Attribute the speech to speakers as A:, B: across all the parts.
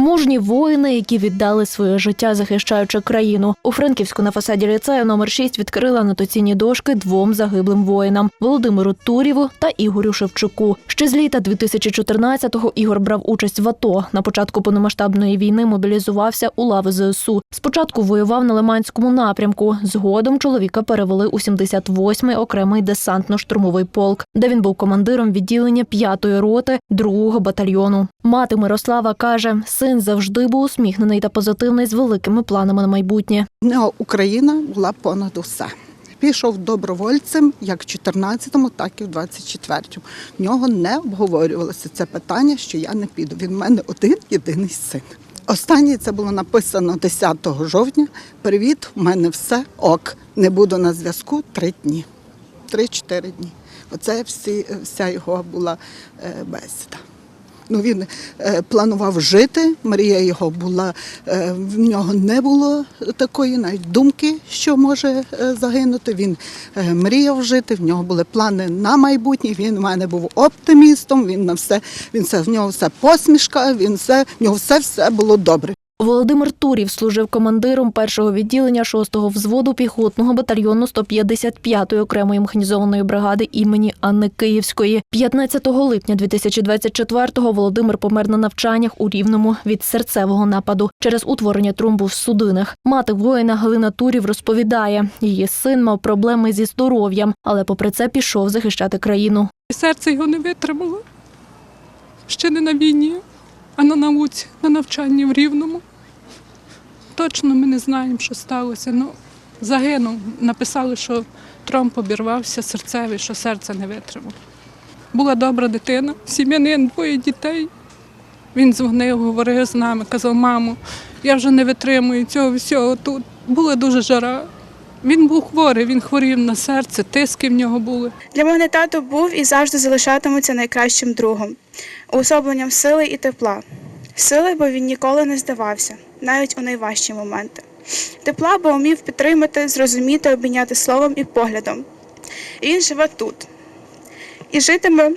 A: Мужні воїни, які віддали своє життя, захищаючи країну. У Франківську на фасаді ліцею номер 6 відкрили анотаційні дошки двом загиблим воїнам Володимиру Турєву та Ігорю Шевчуку. Ще з літа 2014-го Ігор брав участь в АТО. На початку повномасштабної війни мобілізувався у лави ЗСУ. Спочатку воював на Лиманському напрямку. Згодом чоловіка перевели у 78-й окремий десантно-штурмовий полк, де він був командиром відділення 5-ї роти 2-го батальйону. Мати Мирослава каже, син завжди був усміхнений та позитивний з великими планами на майбутнє.
B: У нього Україна була понад усе. Пішов добровольцем як в 14-му, так і в 24-му. В нього не обговорювалося це питання, що я не піду. Він в мене один єдиний син. Останнє це було написано 10 жовтня. Привіт, у мене все ок. Не буду на зв'язку три дні. Три-чотири дні. Оце всі, вся його була е, бесіда. Ну, він е, планував жити, мрія його була, е, в нього не було такої навіть думки, що може е, загинути. Він мріяв жити, в нього були плани на майбутнє. Він в мене був оптимістом, він на все, він все, в нього все посмішка, він все, в нього все, все було добре.
A: Володимир Турів служив командиром першого відділення 6-го взводу піхотного батальйону 155-ї окремої механізованої бригади імені Анни Київської. 15 липня 2024-го Володимир помер на навчаннях у Рівному від серцевого нападу через утворення тромбу в судинах. Мати воїна Галина Турів розповідає, її син мав проблеми зі здоров'ям, але попри це пішов захищати країну.
C: Серце його не витримало. Ще не на війні, а на науці, на навчанні в Рівному. Точно ми не знаємо, що сталося. Ну, загинув. Написали, що тромб обірвався серцевий, що серце не витримало. Була добра дитина, сім'янин, двоє дітей. Він дзвонив, говорив з нами, казав, мамо, я вже не витримую цього всього тут. Була дуже жара. Він був хворий, він хворів на серце, тиски в нього були.
D: Для мене тато був і завжди залишатиметься найкращим другом, уособленням сили і тепла. Сили, бо він ніколи не здавався, навіть у найважчі моменти. Тепла, бо вмів підтримати, зрозуміти, обійняти словом і поглядом. І він живе тут. І житиме,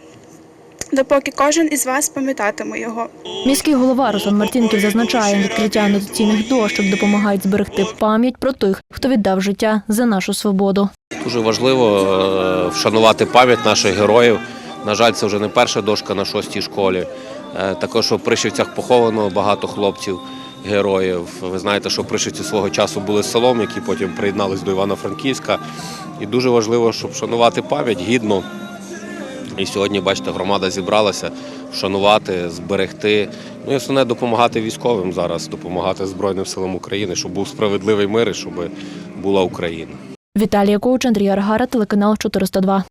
D: допоки кожен із вас пам'ятатиме його.
A: Міський голова Руслан Мартінків зазначає, відкриття анотаційних дощок допомагають зберегти пам'ять про тих, хто віддав життя за нашу свободу.
E: Дуже важливо е, вшанувати пам'ять наших героїв. На жаль, це вже не перша дошка на шостій школі. Е, Також у Пришівцях поховано багато хлопців, героїв. Ви знаєте, що Пришівці свого часу були селом, які потім приєднались до Івано-Франківська. І дуже важливо, щоб вшанувати пам'ять гідно. І сьогодні, бачите, громада зібралася вшанувати, зберегти. Ну і основне допомагати військовим зараз, допомагати Збройним силам України, щоб був справедливий мир і щоб була Україна.
A: Віталія Коуч, Андрій Аргара, телеканал 402.